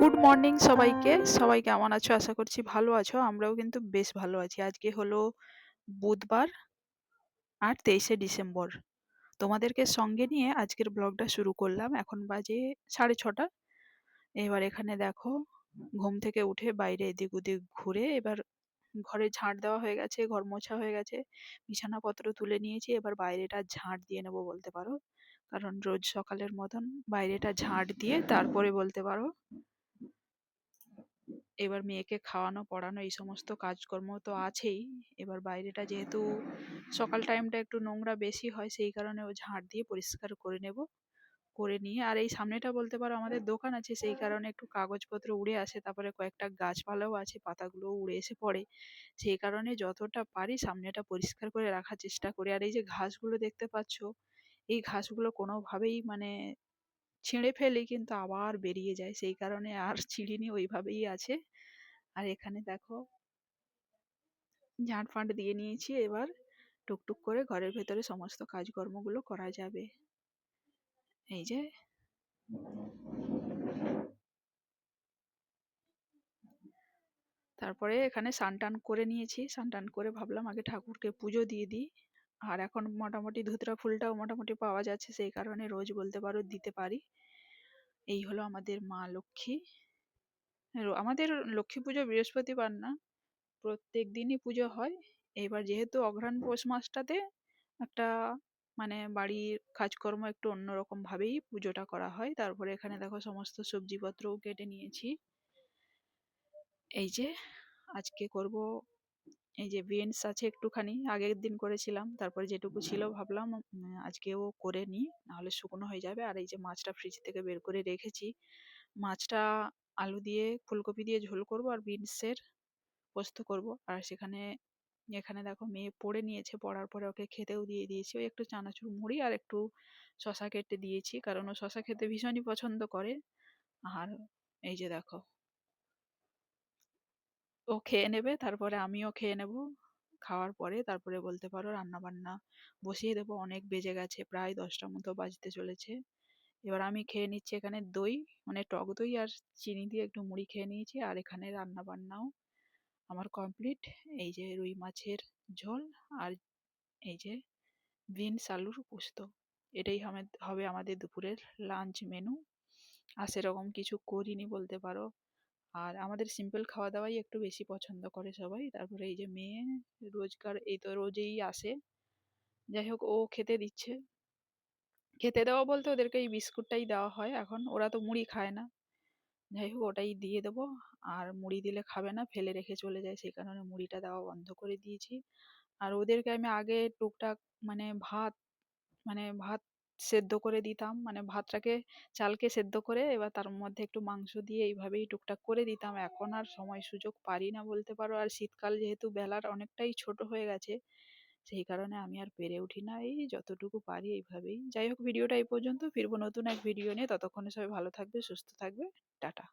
Good morning সবাইকে। সবাই কেমন আছো? আশা করছি ভালো আছো। আমরাও কিন্তু বেশ ভালো আছি। আজকে হলো বুধবার আর ২৩শে ডিসেম্বর। তোমাদেরকে সঙ্গে নিয়ে আজকের ব্লগটা শুরু করলাম। এখন বাজে ৬:৩০ এবার এখানে দেখো, ঘুম থেকে উঠে বাইরে এদিক ওদিক ঘুরে এবার ঘরে ঝাঁট দেওয়া হয়ে গেছে, ঘর মোছা হয়ে গেছে, বিছানাপত্র তুলে নিয়েছি। এবার বাইরেটা ঝাঁট দিয়ে নেব বলতে পারো। কারণ রোজ সকালের মতন বাইরেটা ঝাঁট দিয়ে তারপরে বলতে পারো এবার মেয়েকে খাওয়ানো পড়ানো এই সমস্ত কাজকর্ম তো আছেই। এবার বাইরেটা যেহেতু সকাল টাইমটা একটু নোংরা বেশি হয় সেই কারণে ও ঝাঁট দিয়ে পরিষ্কার করে নেব। করে নিয়ে, আর এই সামনেটা বলতে পারো আমাদের দোকান আছে, সেই কারণে একটু কাগজপত্র উড়ে আসে, তারপরে কয়েকটা গাছপালাও আছে, পাতাগুলোও উড়ে এসে পড়ে। সেই কারণে যতটা পারি সামনেটা পরিষ্কার করে রাখার চেষ্টা করি। আর এই যে ঘাসগুলো দেখতে পাচ্ছ, এই ঘাসগুলো কোনোভাবেই মানে ছিঁড়ে ফেলি কিন্তু আবার বেরিয়ে যায়, সেই কারণে আর ছিঁড়িনি, ওইভাবেই আছে আর এখানে দেখো, ঝাঁট ফাঁট দিয়ে নিয়েছি, এবার টুকটুক করে ঘরের ভেতরে সমস্ত কাজকর্মগুলো করা যাবে এই যে তারপরে এখানে স্নান করে নিয়েছি। স্নান করে ভাবলাম আগে ঠাকুরকে পুজো দিয়ে দিই। আর এখন মোটামুটি ধুতরা ফুলটাও মোটামুটি পাওয়া যাচ্ছে, সেই কারণে রোজ বলতে পারো দিতে পারি। এই হলো আমাদের মা লক্ষ্মী। আমাদের লক্ষ্মী পুজো বৃহস্পতিবার না, প্রত্যেক দিনই পুজো হয়। এবার যেহেতু অঘ্রাণ পৌষ মাসটাতে একটা মানে বাড়ির কাজকর্ম একটু অন্যরকম ভাবেই পুজোটা করা হয়। তারপরে এখানে দেখো সমস্ত সবজিপত্রও কেটে নিয়েছি। এই যে আজকে করব এই যে বিনস আছে একটুখানি আগের দিন করেছিলাম তারপরে যেটুকু ছিল ভাবলাম আজকেও করে নিই নাহলে শুকনো হয়ে যাবে। আর এই যে মাছটা ফ্রিজ থেকে বের করে রেখেছি মাছটা আলু দিয়ে ফুলকপি দিয়ে ঝোল করব আর বিনসের পোস্ত করব। আর সেখানে এখানে দেখো মেয়ে পড়ে নিয়েছে, পড়ার পরে ওকে খেতেও দিয়ে দিয়েছি। ওই একটু চানাচুর মুড়ি আর একটু শশা কেটে দিয়েছি, কারণ ও শশা খেতে ভীষণই পছন্দ করে। আর এই যে দেখো, ও খেয়ে নেবে, তারপরে আমিও খেয়ে নেব খাওয়ার পরে। তারপরে বলতে পারো রান্না বান্না বসিয়ে দেবো, অনেক বেজে গেছে, প্রায় দশটা মতো বাজতে চলেছে। এবার আমি খেয়ে নিচ্ছি এখানে দই মানে টক দই আর চিনি দিয়ে একটু মুড়ি খেয়ে নিয়েছি, আর এখানে রান্না বান্নাও আমার কমপ্লিট এই যে রুই মাছের ঝোল আর এই যে বিনস আলুর পোস্ত। এটাই হবে আমাদের দুপুরের লাঞ্চ মেনু আর সেরকম কিছু করিনি বলতে পারো। আর আমাদের সিম্পল খাওয়া দাওয়াই একটু বেশি পছন্দ করে সবাই। তারপরে এই যে মেয়ে রোজকার এই তো রোজেই আসে। যাই হোক, ও খেতে দিচ্ছে। খেতে দেওয়া বলতে ওদেরকে এই বিস্কুটটাই দেওয়া হয়। এখন ওরা তো মুড়ি খায় না। যাই হোক ওটাই দিয়ে দেবো। আর মুড়ি দিলে খাবে না, ফেলে রেখে চলে যায়, সেই কারণে মুড়িটা দেওয়া বন্ধ করে দিয়েছি। আর ওদেরকে আমি আগে টুকটাক মানে ভাত মানে ভাত সেদ্ধ করে দিতাম মানে ভাতটাকে চালকে সেদ্ধ করে এবার তার মধ্যে একটু মাংস দিয়ে এইভাবেই টুকটাক করে দিতাম। এখন আর সময় সুযোগ পারি না বলতে পারো। আর শীতকাল যেহেতু বেলার অনেকটাই ছোট হয়ে গেছে সেই কারণে আমি আর পেরে উঠি না। এই যতটুকু পারি এইভাবেই। যাই হোক, ভিডিওটা এই পর্যন্ত। ফিরবো নতুন এক ভিডিও নিয়ে। ততক্ষণে সবাই ভালো থাকবে, সুস্থ থাকবে। টাটা।